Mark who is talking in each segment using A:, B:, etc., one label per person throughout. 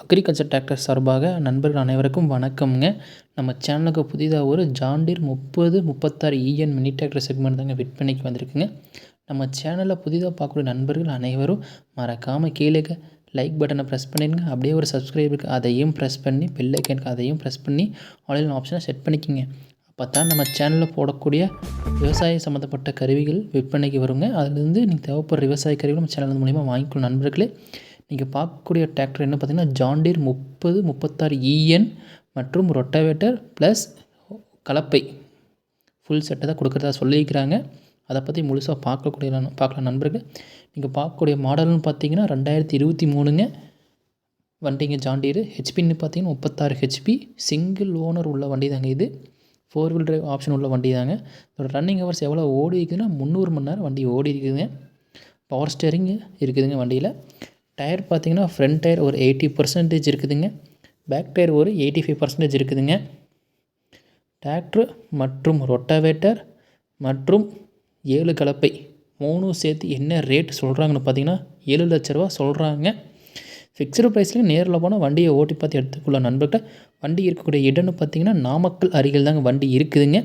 A: Agriculture tractor சார்பாக நண்பர்கள் அனைவருக்கும் வணக்கம்ங்க. நம்ம சேனலுக்கு புதிதாக ஒரு ஜாண்டிர் முப்பது முப்பத்தாறு இஎன் மினி டிராக்டர் செக்மெண்ட் தாங்க விற்பனைக்கு வந்திருக்குங்க. நம்ம சேனலில் புதிதாக பார்க்கக்கூடிய நண்பர்கள் அனைவரும் மறக்காமல் கீழே லைக் பட்டனை ப்ரெஸ் பண்ணிடுங்க. அப்படியே ஒரு சப்ஸ்கிரைபருக்கு அதையும் ப்ரெஸ் பண்ணி பெல்லைக்கனுக்கு அதையும் ப்ரெஸ் பண்ணி ஆன்லைன் ஆப்ஷனை செட் பண்ணிக்கோங்க. அப்போ தான் நம்ம சேனலில் போடக்கூடிய விவசாயம் சம்மந்தப்பட்ட கருவிகள் விற்பனைக்கு வருங்க. அதுலேருந்து நீங்கள் தேவைப்படுற விவசாய கருவிகள் நம்ம சேனல் மூலிமா வாங்கிக்கணும் நண்பர்களே நீங்கள் பார்க்கக்கூடிய டிராக்டர் என்ன பார்த்தீங்கன்னா ஜாண்டீர் முப்பது முப்பத்தாறு இஎன் மற்றும் ரொட்டவேட்டர் ப்ளஸ் கலப்பை. ஃபுல் செட்டை தான் கொடுக்குறதா சொல்லியிருக்கிறாங்க. அதை பற்றி முழுசாக பார்க்கக்கூடிய பார்க்கலாம் நண்பர்கள். நீங்கள் பார்க்கக்கூடிய மாடல்னு பார்த்தீங்கன்னா ரெண்டாயிரத்தி இருபத்தி மூணுங்க. வண்டிங்க ஜாண்டீர் ஹெச்பின்னு பார்த்தீங்கன்னா முப்பத்தாறு ஹெச்பி சிங்கிள் ஓனர் உள்ள வண்டி தாங்க இது. ஃபோர் வீல் டிரைவ் ஆப்ஷன் உள்ள வண்டி தாங்க இதோட ரன்னிங் ஹவர்ஸ் எவ்வளோ ஓடி இருக்குதுன்னா முந்நூறு மணி நேரம் வண்டி ஓடி இருக்குதுங்க பவர் ஸ்டேரிங் இருக்குதுங்க வண்டியில். டயர் பார்த்தீங்கன்னா ஃப்ரண்ட் டயர் ஒரு எயிட்டி பர்சன்டேஜ் இருக்குதுங்க. பேக் டயர் ஒரு எயிட்டி ஃபைவ் பர்சன்டேஜ் இருக்குதுங்க. டிராக்டர் மற்றும் ரொட்டாவேட்டர் மற்றும் ஏழு கலப்பை மூணும் சேர்த்து என்ன ரேட் சொல்கிறாங்கன்னு பார்த்தீங்கன்னா ஏழு லட்ச ரூபா சொல்கிறாங்க ஃபிக்ஸ்டு ப்ரைஸ்லேயும் நேரில் போனால் வண்டியை ஓட்டி பார்த்து எடுத்துக்கொள்ள நண்பர்கிட்ட வண்டி இருக்கக்கூடிய இடம்னு பார்த்தீங்கன்னா நாமக்கல் அருகில் தாங்க வண்டி இருக்குதுங்க.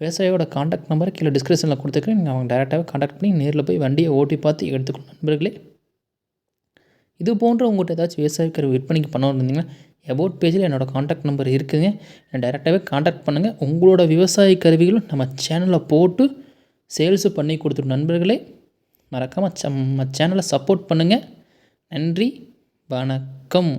A: விவசாயியோட காண்டாக்ட் நம்பர் கீழே டிஸ்கிரிப்ஷனில் கொடுத்துருக்கேன். நீங்கள் அவங்க டேரெக்டாகவே காண்டாக்ட் பண்ணி நேரில் போய் வண்டியை ஓட்டி பார்த்து எடுத்துக்கணும் நண்பர்களே இது போன்ற உங்கள்கிட்ட ஏதாச்சும் விவசாய கருவி விற்பனைக்கு பண்ணணும் இருந்தீங்கன்னா அபவுட் பேஜில் என்னோடய காண்டாக்ட் நம்பர் இருக்குதுங்க என்னை டைரெக்டாகவே காண்டாக்ட் பண்ணுங்கள் உங்களோட விவசாய கருவிகளும் நம்ம சேனலில் போட்டு சேல்ஸு பண்ணி கொடுத்துரு நண்பர்களே மறக்காமல் நம்ம சேனலை சப்போர்ட் பண்ணுங்கள் நன்றி வணக்கம்.